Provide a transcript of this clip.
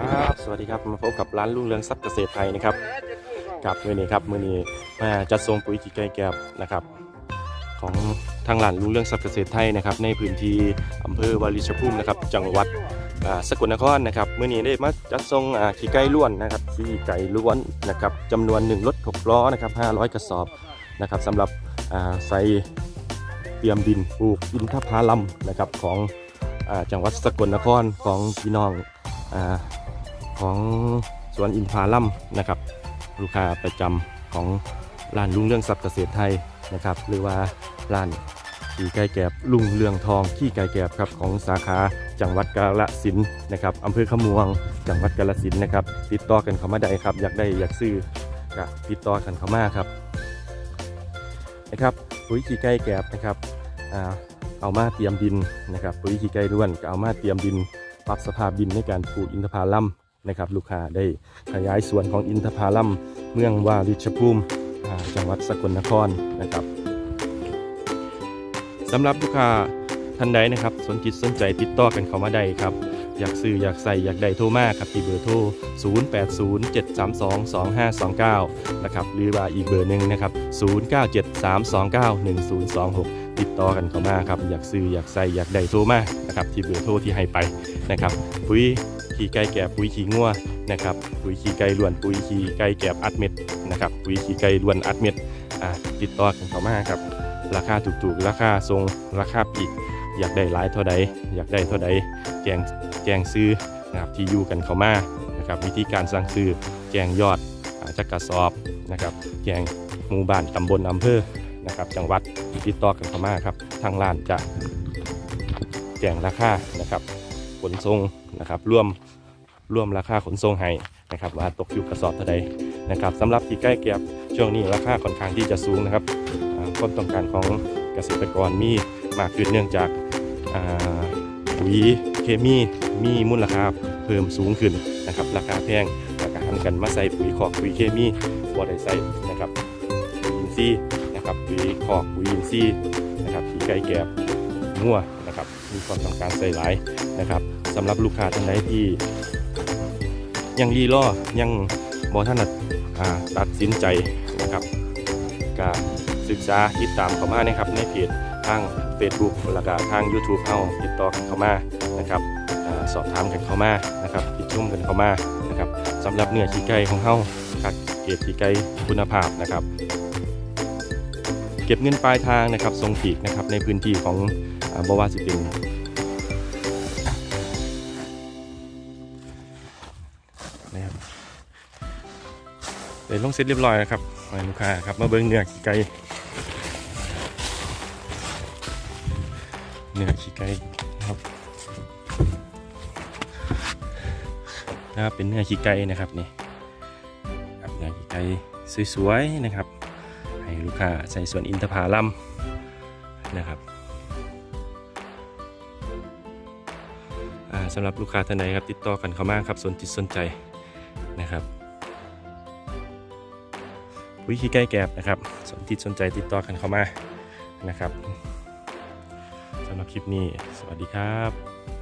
ครับสวัสดีครับมาพบกับร้านลุงเรืองทรัพย์เกษตรไทยนะครับกับมือนี้ครับมือนี้มาจัดส่งปุ๋ยขี้ไก่แกบนะครับของทางร้านลุงเรืองทรัพย์เกษตรไทยนะครับในพื้นที่อำเภอวาริชภูมินะครับจังหวัดสกลนครนะครับมือนี้ได้มาจัดส่งขี้ไก่ล้วนนะครับขี้ไก่ล้วนนะครับจำนวนหนึ่งรถหกล้อนะครับ500 กระสอบนะครับสำหรับใส่เตรียมดินปลูกอินทผลัมนะครับของอจังหวัดสกลนครของพี่น้องอ ของสวนอินทาลัมนะครับ ลูกค้าประจำของร้านลุงเรื่องทรัพย์เกษตรไทยนะครับ หรือว่าร้านขี้ไก่แกบลุงเรืองทองขี้ไก่แกบครับของสาขาจังหวัดกาฬสินนะครับอำเภอขมวง จังหวัดกาฬสินนะครับ ติดต่อกันเข้ามาได้ครับ อยากได้อยากซื้อก็ติดต่อกันเข้ามาครับนะครับปุ๋ยขี้ไก่แกบนะครับเอามาเตรียมดินนะครับปุ๋ยขี้ไก่ล้วนก็เอามาเตรียมดิน ปรับสภาพดินในการปลูกอินทผลัม นะครับลูกค้าได้ขยายส่วนของอินทผลัมเมืองวาริชภูมิจังหวัดสกลนครนะครับสำหรับลูกค้าท่านใดนะครับสนจิตสนใจติดต่อกันเข้ามาได้ครับ อยากซื้ออยากใส่อยากได้โทรมาครับที่เบอร์โทร 0807322529 นะครับหรือว่าอีกเบอร์หนึ่งนะครับ 0973291026 ติดต่อกันเข้ามาครับ อยากซื้ออยากใส่อยากได้โทรมานะครับที่เบอร์โทรที่ให้ไปนะครับปุ๋ย ขี้ไก่แกบปุ๋ยขี้งัวนะครับปุ๋ยขี้ไก่ล้วนปุ๋ยขี้ไก่แกบอัดเม็ดนะครับปุ๋ยขี้ไก่ล้วนอัดเม็ดอ่าติดต่อกันเข้ามาครับราคาถูกๆ ราคาทรงราคาปีกอยากได้หลายเท่าใดอยากได้เท่าใดแจงแจงซื้อนะครับที่อยู่กันเข้ามานะครับวิธีการสั่งซื้อแจงยอดอจากกระสอบนะครับแจงหมู่บ้านตำบลอำเภอนะครับจังหวัดติดต่อกันเข้ามาครับทางร้านจะแจ้งราคานะครับ ขนส่งนะครับร่วมร่วมราคาขนส่งให้นะครับว่าตกอยู่กระสอบเท่าใดนะครับสำหรับที่ใกล้เก็บช่วงนี้ราคาค่อนข้างที่จะสูงนะครับความต้องการของเกษตรกรมีมากขึ้นเนื่องจากปุ๋ยเคมีมีมูลค่าเพิ่มสูงขึ้นนะครับราคาแพงแล้วก็หันกันมาใส่ปุ๋ยขอกปุ๋ยเคมีบ่ได้ใส่นะครับปุ๋ยอินทรีย์นะครับปุ๋ยคอกปุ๋ยอินทรีย์นะครับขี้ไก่แกบงัว มีความต้องการใส่หลายนะครับสำหรับลูกค้าท่านใดที่ ยังรีล่อยังบอท่านตัดสินใจนะครับก็ศึกษาติดตามเข้ามานะครับในเพจทาง Facebook แล้วก็ทาง YouTube เฮาติดต่อกันเข้ามานะครับอสอบถามกันเข้ามานะครับติดชุ่มกันเข้ามานะครับสำหรับเนื้อขี้ไก่ของเฮาคัดเกรดขี้ไก่คุณภาพนะครับ ก็บเงินปลายทางนะครับทรงปีกนะครับในพื้นที่ของอบวาสิเป็นนะครับเดี๋ยวลงเสร็จเรียบร้อยนะครับลูกค้าครับมาเบิ้งเนื้อขี้ไก่เนื้อขี้ไก่นะครับนะครับเป็นเนื้อขี้ไก่นะครับนี่เนื้อขี้ไก่สวยๆนะครับ ลูกค้าใส่ส่วนอินทผลัมนะครับสำหรับลูกค้าท่านใดครับติดต่อกันเข้ามาครับสนจิตสนใจนะครับปุ๋ยขี้ไก่แกบนะครับ สนจิตสนใจติดต่อกันเข้ามานะครับสำหรับคลิปนี้ สวัสดีครับ